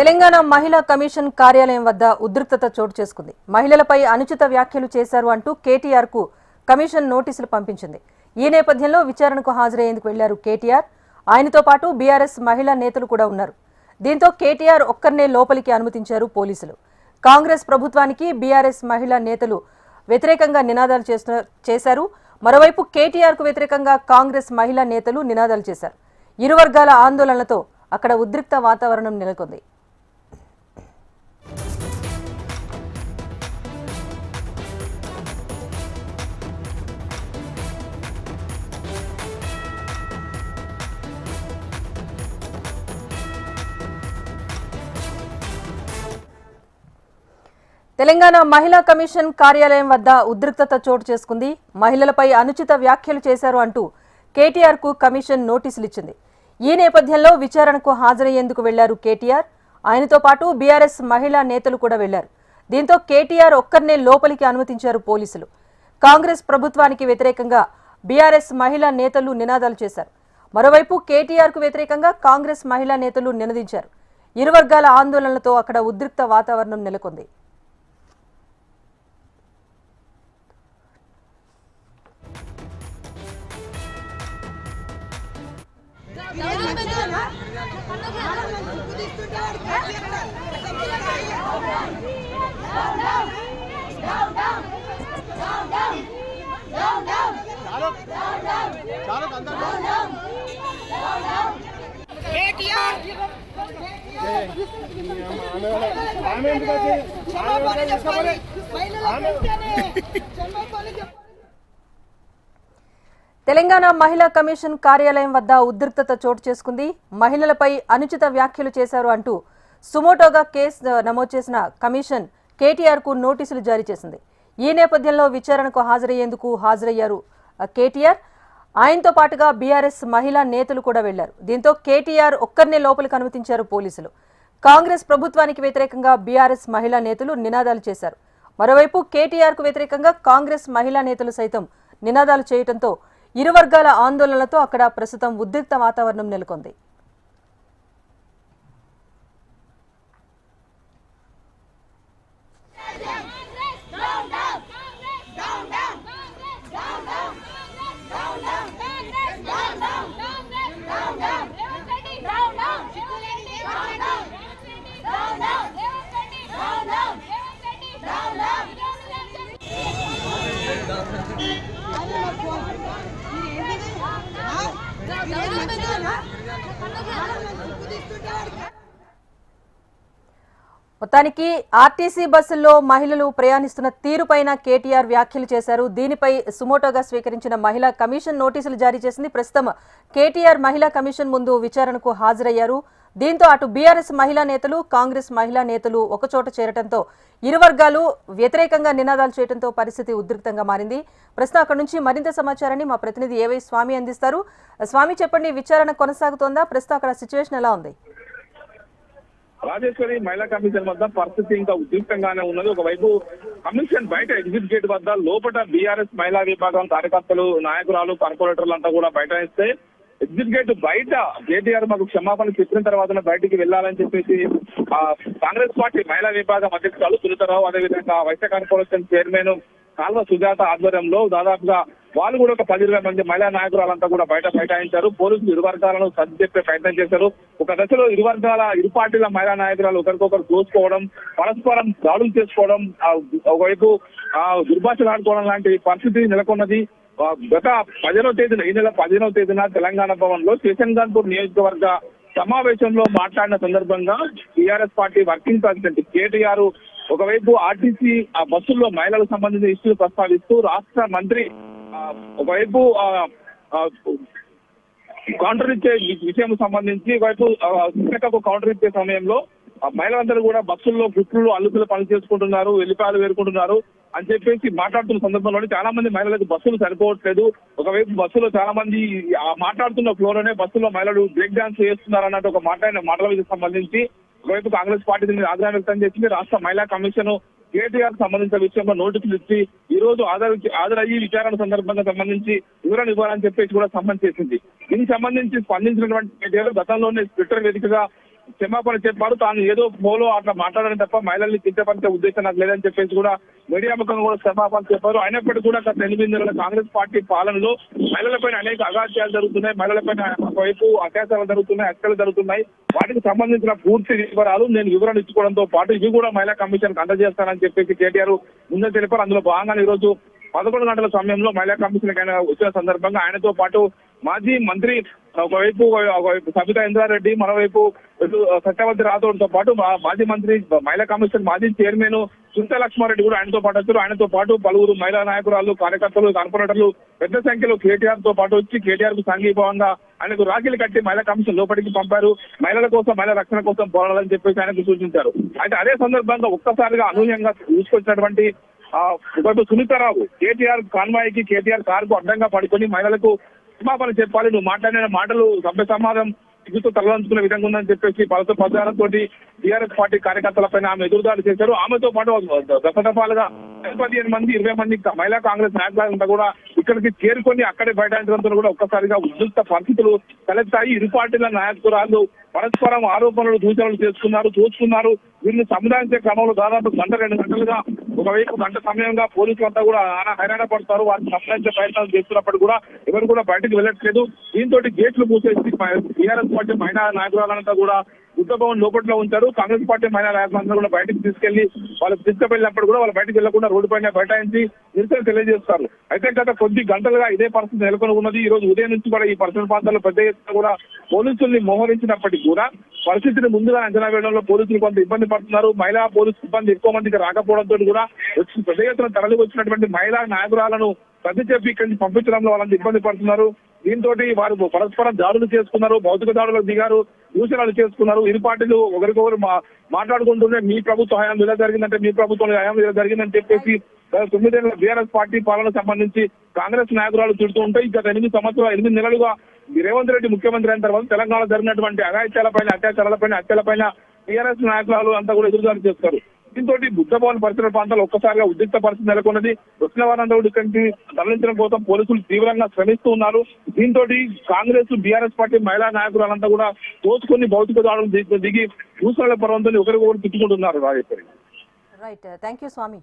తెలంగాణ మహిళా కమిషన్ కార్యాలయం వద్ద ఉద్రిక్తత చోటు చేసుకుంది. మహిళలపై అనుచిత వ్యాఖ్యలు చేశారు అంటూ కేటీఆర్కు కమిషన్ నోటీసులు పంపించింది. ఈ నేపథ్యంలో విచారణకు హాజరయ్యేందుకు వెళ్ళారు కేటీఆర్. ఆయనతో పాటు బీఆర్ఎస్ మహిళా నేతలు కూడా ఉన్నారు. దీంతో కేటీఆర్ ఒక్కరినే లోపలికి అనుమతించారు పోలీసులు. కాంగ్రెస్ ప్రభుత్వానికి బీఆర్ఎస్ మహిళా నేతలు వ్యతిరేకంగా నినాదాలు చేస్తున్న- చేశారు. మరోవైపు కేటీఆర్కు వ్యతిరేకంగా కాంగ్రెస్ మహిళా నేతలు నినాదాలు చేశారు. ఇరు వర్గాల ఆందోళనలతో అక్కడ ఉద్రిక్త వాతావరణం నెలకొంది. తెలంగాణ మహిళా కమిషన్ కార్యాలయం వద్ద ఉద్రిక్తత చోటు చేసుకుంది. మహిళలపై అనుచిత వ్యాఖ్యలు చేశారు అంటూ కేటీఆర్కు కమిషన్ నోటీసులు ఇచ్చింది. ఈ నేపథ్యంలో విచారణకు హాజరయ్యేందుకు వెళ్ళారు కేటీఆర్. ఆయనతో పాటు బీఆర్ఎస్ మహిళా నేతలు కూడా వెళ్ళారు. దీంతో కేటీఆర్ ఒక్కరినే లోపలికి అనుమతించారు పోలీసులు. కాంగ్రెస్ ప్రభుత్వానికి వ్యతిరేకంగా బీఆర్ఎస్ మహిళా నేతలు నినాదాలు చేశారు. మరోవైపు కేటీఆర్కు వ్యతిరేకంగా కాంగ్రెస్ మహిళా నేతలు నినదించారు. ఇరు వర్గాల ఆందోళనలతో అక్కడ ఉద్రిక్త వాతావరణం నెలకొంది. ఆమె ఎందుకు వచ్చి క్షమాపణ చెప్పాలి మహిళలకు వెంటనే క్షమాపణ చెప్పాలి తెలంగాణ మహిళా కమిషన్ కార్యాలయం వద్ద ఉద్రిక్తత చోటు చేసుకుంది. మహిళలపై అనుచిత వ్యాఖ్యలు చేశారు అంటూ సుమోటోగా కేసు నమోదు చేసిన కమిషన్ కేటీఆర్కు నోటీసులు జారీ చేసింది. ఈ నేపథ్యంలో విచారణకు హాజరయ్యేందుకు హాజరయ్యారు కేటీఆర్. ఆయనతో పాటుగా బీఆర్ఎస్ మహిళా నేతలు కూడా వెళ్ళారు. దీంతో కేటీఆర్ ఒక్కరినే లోపలికి అనుమతించారు పోలీసులు. కాంగ్రెస్ ప్రభుత్వానికి వ్యతిరేకంగా బీఆర్ఎస్ మహిళా నేతలు నినాదాలు చేశారు. మరోవైపు కేటీఆర్కు వ్యతిరేకంగా కాంగ్రెస్ మహిళా నేతలు సైతం నినాదాలు చేయడంతో ఇరు వర్గాల ఆందోళనలతో అక్కడ ప్రస్తుతం ఉద్రిక్త వాతావరణం నెలకొంది. మొత్తానికి ఆర్టీసీ బస్సుల్లో మహిళలు ప్రయాణిస్తున్న తీరుపైన కేటీఆర్ వ్యాఖ్యలు చేశారు. దీనిపై సుమోటోగా స్వీకరించిన మహిళా కమిషన్ నోటీసులు జారీ చేసింది. ప్రస్తుతం కేటీఆర్ మహిళా కమిషన్ ముందు విచారణకు హాజరయ్యారు. దీంతో అటు బీఆర్ఎస్ మహిళా నేతలు కాంగ్రెస్ మహిళా నేతలు ఒకచోట చేరటంతో ఇరు వర్గాలు వ్యతిరేకంగా నినాదాలు చేయడంతో పరిస్థితి ఉద్రిక్తంగా మారింది. ప్రస్తుతం అక్కడ నుంచి మరింత సమాచారాన్ని మా ప్రతినిధి ఏవై స్వామి అందిస్తారు. స్వామి చెప్పండి విచారణ కొనసాగుతోందా? ప్రస్తుతం అక్కడ సిచ్యువేషన్ ఎలా ఉంది? రాజేశ్వరి మహిళా కమిషన్ వద్ద పరిస్థితి ఇంకా ఉద్రిక్తంగానే ఉన్నది. ఒకవైపు కమిషన్ బయట ఎగ్జిట్ గేట్ వద్ద లోపల బీఆర్ఎస్ మహిళా విభాగం కార్యకర్తలు నాయకురాలు కార్పొరేటర్లు అంతా కూడా బైఠాయిస్తే ఎగ్జిట్ గేట్ బయట. కేటీఆర్ మాకు క్షమాపణ చెప్పిన తర్వాత బయటికి వెళ్ళాలని చెప్పేసి ఆ, కాంగ్రెస్ పార్టీ మహిళా విభాగం అధ్యక్షురాలు సునీతారావు అదేవిధంగా వైశ్య కార్పొరేషన్ చైర్మన్ కాల్వ సుజాత ఆధ్వర్యంలో దాదాపుగా వాళ్ళు కూడా ఒక పది ఇరవై మంది మహిళా నాయకురాలంతా కూడా బయట బైఠాయించారు. పోలీసులు ఇరు వర్గాలను సర్ది చెప్పే ప్రయత్నం చేశారు. ఒక దశలో ఇరు వర్గాల ఇరు పార్టీల మహిళా నాయకురాలు ఒకరికొకరు దోచుకోవడం పరస్పరం దాడులు చేసుకోవడం ఒకవైపు ఆ దుర్భాషలు ఆడుకోవడం లాంటి పరిస్థితి నెలకొన్నది. గత పదిహేనవ తేదీన ఈ నెల పదిహేనవ తేదీన తెలంగాణ భవన్లో కిషన్ గన్పూర్ నియోజకవర్గ సమావేశంలో మాట్లాడిన సందర్భంగా TRS party working president KTR ఒకవైపు ఆర్టీసీ ఆ బస్సుల్లో మహిళలకు సంబంధించిన ఇష్యూలు ప్రస్తావిస్తూ రాష్ట్ర మంత్రి ఒకవైపు కౌంటర్ ఇచ్చే విషయం సంబంధించి ఒకవైపు ఆ, కౌంటర్ ఇచ్చే సమయంలో ఆ మహిళలందరూ కూడా బస్సుల్లో గుట్లు అల్లుకులు పని చేసుకుంటున్నారు వెల్లిపాయలు వేరుకుంటున్నారు. అని చెప్పేసి మాట్లాడుతున్న సందర్భంలో చాలా మంది మహిళలకు బస్సులు సరిపోవట్లేదు. ఒకవైపు బస్సులో చాలా మంది ఆ మాట్లాడుతున్న ఫ్లోర్లోనే బస్సులో మహిళలు బ్రేక్ డాన్స్ చేస్తున్నారు అన్నట్టు ఒక మాట్లాడిన మాటల మీద సంబంధించి ఒకవైపు కాంగ్రెస్ పార్టీ మీద ఆగ్రహం వ్యక్తం చేసింది. రాష్ట్ర మహిళా కమిషన్ కేటీఆర్ సంబంధించిన విషయంలో నోటీసులు ఇచ్చి ఈ రోజు ఆధార్ హాజరయ్యి విచారణ సందర్భంగా సంబంధించి వివరణ ఇవ్వాలని చెప్పేసి కూడా సంబంధం చేసింది. దీనికి సంబంధించి స్పందించినటువంటి కేటీఆర్ గతంలోనే ట్విట్టర్ వేదికగా క్షమాపణ చెప్పారు. తాను ఏదో పోలో అట్లా మాట్లాడడం తప్ప మహిళల్ని కించపరిచే ఉద్దేశం నాకు లేదని చెప్పేసి కూడా మీడియా ముఖం కూడా క్షమాపణ చెప్పారు. అయినప్పటికీ కూడా గత ఎనిమిది నెలల కాంగ్రెస్ పార్టీ పాలనలో మహిళలపైన అనేక అఘాత్యాలు జరుగుతున్నాయి. మహిళలపైన ఒకవైపు అత్యాచారాలు జరుగుతున్నాయి హత్యలు జరుగుతున్నాయి. వాటికి సంబంధించిన పూర్తి వివరాలు నేను వివరణ ఇచ్చుకోవడంతో పాటు ఇవి కూడా మహిళా కమిషన్ అందజేస్తానని చెప్పేసి కేటీఆర్ ముందే తెలిపారు. అందులో భాగంగా ఈ రోజు పదకొండు గంటల సమయంలో మహిళా కమిషన్ ఆయన వచ్చిన సందర్భంగా ఆయనతో పాటు మాజీ మంత్రి ఒకవైపు ఒకవైపు సబితా ఇంద్రారెడ్డి మరోవైపు సత్యవతి రాథోడ్తో పాటు మాజీ మంత్రి మహిళా కమిషన్ మాజీ చైర్మన్ సునీత లక్ష్మారెడ్డి కూడా ఆయనతో పాటు వచ్చారు. ఆయనతో పాటు పలువురు మహిళా నాయకురాలు కార్యకర్తలు కార్పొరేటర్లు పెద్ద సంఖ్యలో కేటీఆర్తో పాటు వచ్చి కేటీఆర్కు సంఘీభావంగా ఆయనకు రాఖీలు కట్టి మహిళా కమిషన్ లోపలికి పంపారు. మహిళల కోసం మహిళా రక్షణ కోసం పోరాడాలని చెప్పేసి ఆయనకు సూచించారు. అయితే అదే సందర్భంగా ఒక్కసారిగా అనూహ్యంగా తీసుకొచ్చినటువంటి ఆ ఒకవైపు సునీతారావు కేటీఆర్ కాన్వాయికి కేటీఆర్ కార్కు అడ్డంగా పడుకొని మహిళలకు క్షమాపణ చెప్పాలి నువ్వు మాట్లాడిన మాటలు సభ్య సమాజం సిగ్గుతో తలవంచుకునే విధంగా ఉందని చెప్పేసి పలతో ప్రచారంతో టీఆర్ఎస్ పార్టీ కార్యకర్తలపైన ఆమె ఎదురుదాడి చేశారు. ఆమెతో పాటు దశదఫాలుగా పదిహేను మంది ఇరవై మంది మహిళా కాంగ్రెస్ నాయకులంతా కూడా ఇక్కడికి చేరుకొని అక్కడే బయటాయించడంతో కూడా ఒక్కసారిగా ఉద్రిక్త పరిస్థితులు తలెత్తాయి. ఇరు పార్టీల నాయకురాలు పరస్పరం ఆరోపణలు సూచనలు చేసుకున్నారు చూసుకున్నారు. వీరిని సముదాయించే క్రమంలో దాదాపు గంట రెండు గంటలుగా ఒకవైపు గంట సమయంగా పోలీసులు అంతా కూడా హైరాణ పడతారు వారిని సంప్రదించే ప్రయత్నాలు చేస్తున్నప్పుడు కూడా ఎవరు కూడా బయటకు వెళ్ళట్లేదు. దీంతో గేట్లు మూసేసి టీఆర్ఎస్ పార్టీ మహిళా నాయకురాలంతా కూడా బుద్ధ లోపట్లో ఉంచారు కాంగ్రెస్ పార్టీ మహిళా నాయకులందరూ కూడా బయటకు తీసుకెళ్ళి వాళ్ళు తీసుకువెళ్ళినప్పుడు కూడా వాళ్ళు బయటకు వెళ్ళకుండా రోడ్డు పైన బైఠాయించి నిరసన తెలియజేస్తారు. అయితే గత కొద్ది గంటలుగా ఇదే పరిస్థితి నెలకొని ఉన్నది ఈ రోజు ఉదయం నుంచి కూడా ఈ పరిసర ప్రాంతాల్లో పెద్ద ఎత్తున కూడా పోలీసుల్ని మోహరించినప్పటికీ కూడా పరిస్థితిని ముందుగా అంచనా వేయడంలో పోలీసులు కొంత ఇబ్బంది పడుతున్నారు. మహిళా పోలీసు సిబ్బంది ఎక్కువ మందికి రాకపోవడంతో కూడా పెద్ద ఎత్తున తరలి వచ్చినటువంటి మహిళా నాయకురాలను సర్ది చెప్పి ఇక్కడి నుంచి పంపించడంలో వాళ్ళంతా ఇబ్బంది పడుతున్నారు. దీంతో వారు పరస్పరం దాడులు చేసుకున్నారు భౌతిక దాడులకు దిగారు దూషణలు చేసుకున్నారు. ఇరు పార్టీలు ఒకరికొకరు మాట్లాడుకుంటుంటే మీ ప్రభుత్వ హయాం ఇలా జరిగిందంటే మీ ప్రభుత్వం హయాం ఇలా జరిగిందని చెప్పేసి తొమ్మిదేళ్ళ బీఆర్ఎస్ పార్టీ పాలన సంబంధించి కాంగ్రెస్ నాయకురాలు తిడుతూ ఉంటే గత ఎనిమిది సంవత్సరాలు ఎనిమిది నెలలుగా రేవంత్ రెడ్డి ముఖ్యమంత్రి అయిన తర్వాత తెలంగాణలో జరిగినటువంటి అఘాయిత్యాలపైన అత్యాచారాలపైన హత్యలపైన టీఆర్ఎస్ నాయకురాలు అంతా కూడా ఎదురుదాడి చేస్తారు. దీంతో బుద్ధభవన్ పరిసర ప్రాంతాలు ఒక్కసారిగా ఉద్రిక్త పరిస్థితి నెలకొన్నది. వచ్చిన వారంతా కూడా తరలించడం కోసం పోలీసులు తీవ్రంగా శ్రమిస్తూ ఉన్నారు. దీంతో కాంగ్రెస్ బీఆర్ఎస్ పార్టీ మహిళా నాయకులంతా కూడా తోచుకొని భౌతిక దాడులు దిగి- దిగి దూసరాల పర్వంతో ఒకరికొకరు తిట్టుకుంటున్నారు Rajeshwari. Right thank you Swamy